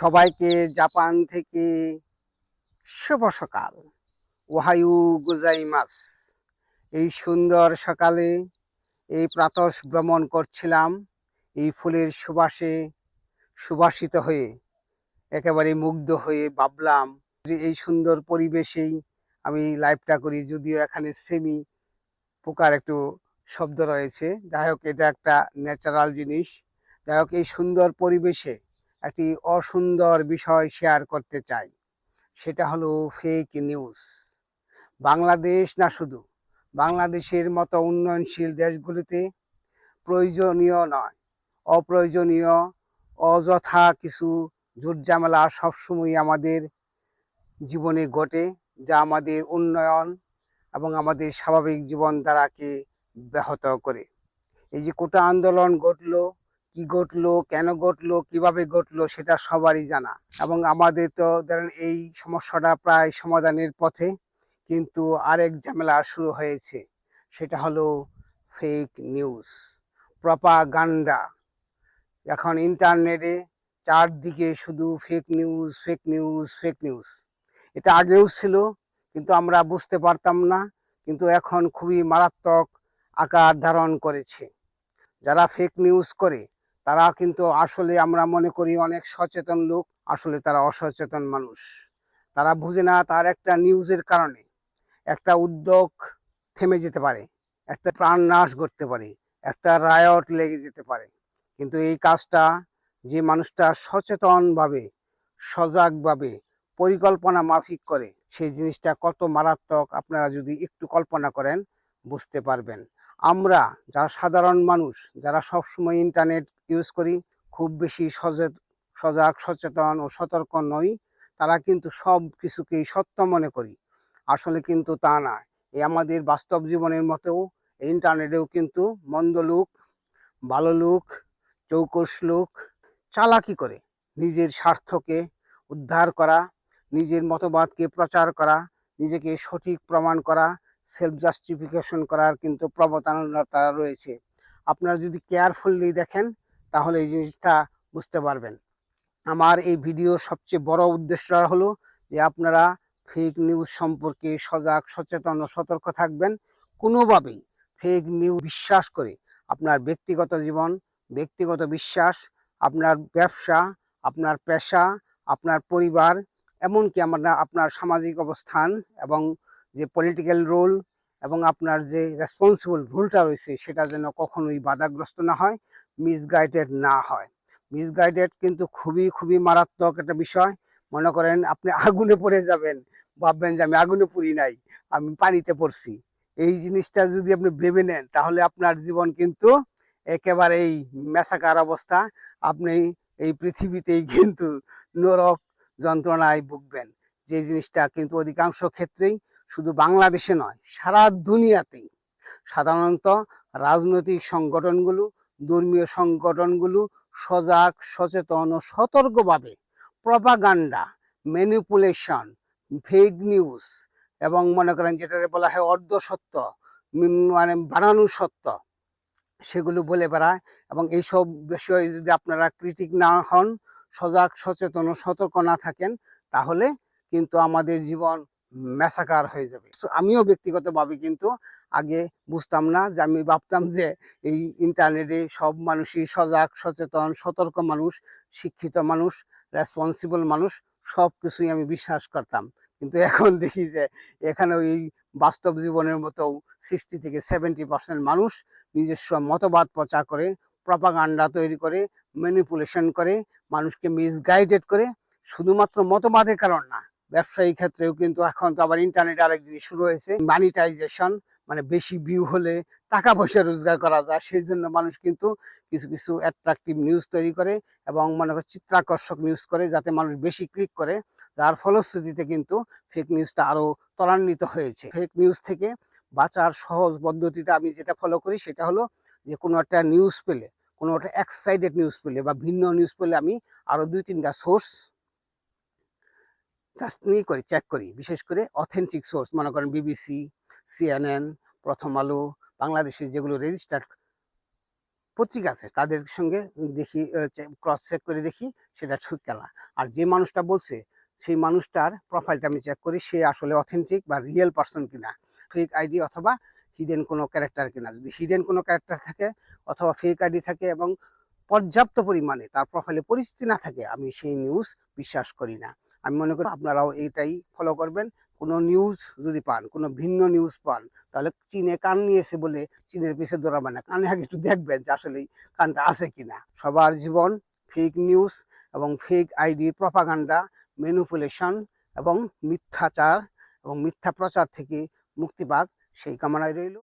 সবাইকে জাপান থেকে শুভ সকাল। ওহায়ু গোজাইমাস। এই সুন্দর সকালে এই প্রাতস ভ্রমণ করছিলাম। এই ফুলের সুবাসে সুবাসিত হয়ে, একেবারে মুগ্ধ হয়ে ভাবলাম যে এই সুন্দর পরিবেশেই আমি লাইভটা করি। যদিও এখানে সেমি পোকার একটু শব্দ রয়েছে। যাই হোক, এটা একটা ন্যাচারাল জিনিস। যাই হোক, এই সুন্দর পরিবেশে একটি অসুন্দর বিষয় শেয়ার করতে চাই। সেটা হলো ফেক নিউজ বাংলাদেশ না শুধু, বাংলাদেশের মতো উন্নয়নশীল দেশগুলিতে প্রয়োজনীয় নয়, অপ্রয়োজনীয়, অযথা কিছু ঝুটঝামেলা সবসময় আমাদের জীবনে ঘটে, যা আমাদের উন্নয়ন এবং আমাদের স্বাভাবিক জীবন ধারাকে ব্যাহত করে। এই যে কোটা আন্দোলন ঘটলো কি ঘটলো, কেন ঘটলো, কীভাবে ঘটলো সেটা সবারই জানা। এবং আমাদের তো ধরেন এই সমস্যাটা প্রায় সমাধানের পথে, কিন্তু আরেক ঝামেলা শুরু হয়েছে। সেটা হলো ফেক নিউজ প্রপাগান্ডা এখন ইন্টারনেটে চারদিকে শুধু fake news fake news fake news এটা আগেও ছিল, কিন্তু আমরা বুঝতে পারতাম না, কিন্তু এখন খুবই মারাত্মক আকার ধারণ করেছে। যারা ফেক নিউজ করে তারা কিন্তু আসলে আমরা মনে করি অনেক সচেতন লোক, আসলে তারা অসচেতন মানুষ। তারা বুঝে না তার একটা নিউজের কারণে। একটা উদ্যোগ থেমে যেতে পারে, একটা প্রাণ নাশ করতে পারে, একটা রায়ট লেগে যেতে পারে। কিন্তু এই কাজটা যে মানুষটা সচেতনভাবে, সজাগভাবে পরিকল্পনা মাফিক করে, সেই জিনিসটা কত মারাত্মক আপনারা যদি একটু কল্পনা করেন, বুঝতে পারবেন। আমরা যারা সাধারণ মানুষ, যারা সবসময় ইন্টারনেট ইউজ করি, খুব বেশি সজাগ, সচেতন ও সতর্ক নই। তারা কিন্তু সব কিছুকেই সত্য মনে করি। আসলে কিন্তু তা না। এই আমাদের বাস্তব জীবনের মতেও ইন্টারনেটেও কিন্তু মন্দ লোক, ভালো লোক, চৌকস লোক চালাকি করে। নিজের স্বার্থকে উদ্ধার করা, নিজের মতবাদকে প্রচার করা, নিজেকে সঠিক প্রমাণ করা সেলফ জাস্টিফিকেশন করার কিন্তু প্রবণতা রয়েছে। আপনারা যদি কেয়ারফুললি দেখেন তাহলে এই জিনিসটা বুঝতে পারবেন। আমার এই ভিডিওর সবচেয়ে বড় উদ্দেশ্য হলো যে আপনারা ফেক নিউজ সম্পর্কে সজাগ, সচেতন ও সতর্ক থাকবেন। কোনোভাবেই ফেক নিউজ বিশ্বাস করে আপনার ব্যক্তিগত জীবন, ব্যক্তিগত বিশ্বাস, আপনার ব্যবসা, আপনার পেশা, আপনার পরিবার, এমনকি আমরা আপনার সামাজিক অবস্থান এবং যে পলিটিক্যাল রোল এবং আপনার যে রেসপন্সিবল রুলটা রয়েছে সেটা যেন কখনোই বাধাগ্রস্ত না হয়। মিসগাইডেড না হয়। মিসগাইডেড কিন্তু খুবই খুবই মারাত্মক একটা বিষয়। মনে করেন আপনি আগুনে পড়ে যাবেন, ভাববেন যে আমি আগুনে পড়ি নাই, আমি পানিতে পড়ছি। এই জিনিসটা যদি আপনি ভেবে নেন, তাহলে আপনার জীবন কিন্তু একেবারেই মেসাকার অবস্থা। আপনি এই পৃথিবীতেই কিন্তু নরক যন্ত্রণায় ভুগবেন। যে জিনিসটা কিন্তু অধিকাংশ ক্ষেত্রেই শুধু বাংলাদেশে নয়, সারা দুনিয়াতেই। সাধারণত রাজনৈতিক সংগঠনগুলো ধর্মীয় সংগঠনগুলো সজাগ, সচেতন ও সতর্কভাবে প্রপাগান্ডা, ম্যানিপুলেশন, ফেক নিউজ এবং মনে করেন যেটা বলা হয় অর্ধ সত্য মানে বানানো সত্য, সেগুলো বলে বেড়ায় এবং এইসব বিষয়ে যদি আপনারা ক্রিটিক না হন, সজাগ, সচেতন ও সতর্ক না থাকেন, তাহলে কিন্তু আমাদের জীবন ম্যাসাকার হয়ে যাবে। আমিও ব্যক্তিগতভাবে কিন্তু আগে বুঝতাম না যে আমি ভাবতাম যে এই ইন্টারনেটে সব মানুষই সজাগ, সচেতন, সতর্ক মানুষ, শিক্ষিত মানুষ রেসপন্সিবল মানুষ সব কিছুই আমি বিশ্বাস করতাম। কিন্তু এখন দেখি যে এখানে ওই বাস্তব জীবনের মতো সিক্সটি থেকে সেভেন্টি পার্সেন্ট মানুষ নিজস্ব মতবাদ প্রচার করে প্রপাগান্ডা তৈরি করে ম্যানিপুলেশন করে, মানুষকে মিসগাইডেড করে, শুধুমাত্র মতবাদের কারণ না। ব্যবসায়ী ক্ষেত্রেও কিন্তু এখন তো আবার ইন্টারনেট আরেক জিনিস শুরু হয়েছে মানিটাইজেশন মানে বেশি ভিউ হলে টাকা পয়সা রোজগার করা যায়। সেই জন্য মানুষ কিন্তু কিছু কিছু অ্যাট্রাকটিভ নিউজ তৈরি করে এবং মনে করে চিত্রাকর্ষক নিউজ করে যাতে মানুষ বেশি ক্লিক করে। যার ফলশ্রুতিতে কিন্তু ফেক নিউজটা আরও ত্বরান্বিত হয়েছে। ফেক নিউজ থেকে বাঁচার সহজ পদ্ধতিটা আমি যেটা ফলো করি সেটা হলো যে কোনো একটা নিউজ পেলে, কোনো একটা এক্সাইটেড নিউজ পেলে বা ভিন্ন নিউজ পেলে আমি আরও দুই তিনটা সোর্স জাস্ট নিয়ে করি চেক করি। বিশেষ করে অথেন্টিক সোর্স মনে করেন বিবিসি সিএনএন প্রথম আলো বাংলাদেশের যেগুলো রেজিস্টার্ড পত্রিকা আছে, তাদের সঙ্গে দেখি ক্রস চেক করে দেখি, সেটা ঠিক কেনা। আর যে মানুষটা বলছে, সেই মানুষটার প্রোফাইলটা আমি চেক করি, সে আসলে অথেন্টিক বা রিয়েল পার্সন কিনা ফেক আইডি অথবা হিডেন কোনো ক্যারেক্টার কিনা। যদি হিডেন কোনো ক্যারেক্টার থাকে, অথবা ফেক আইডি থাকে এবং পর্যাপ্ত পরিমাণে তার প্রোফাইলে পরিস্থিতি না থাকে, আমি সেই নিউজ বিশ্বাস করি না। আমি মনে করি আপনারাও এইটাই ফলো করবেন। কোনো নিউজ যদি পান, কোনো ভিন্ন নিউজ পান, তাহলে চীনে কান নিয়েছে বলে চীনের পিছে দৌড়াবে না। কানে আগে একটু দেখবেন যে আসলেই কানটা আছে কি না। সবার জীবন ফেক নিউজ এবং ফেক আইডি প্রপাগান্ডা ম্যানুপুলেশন এবং মিথ্যাচার এবং মিথ্যা প্রচার থেকে মুক্তি পাক সেই কামনায় রইল।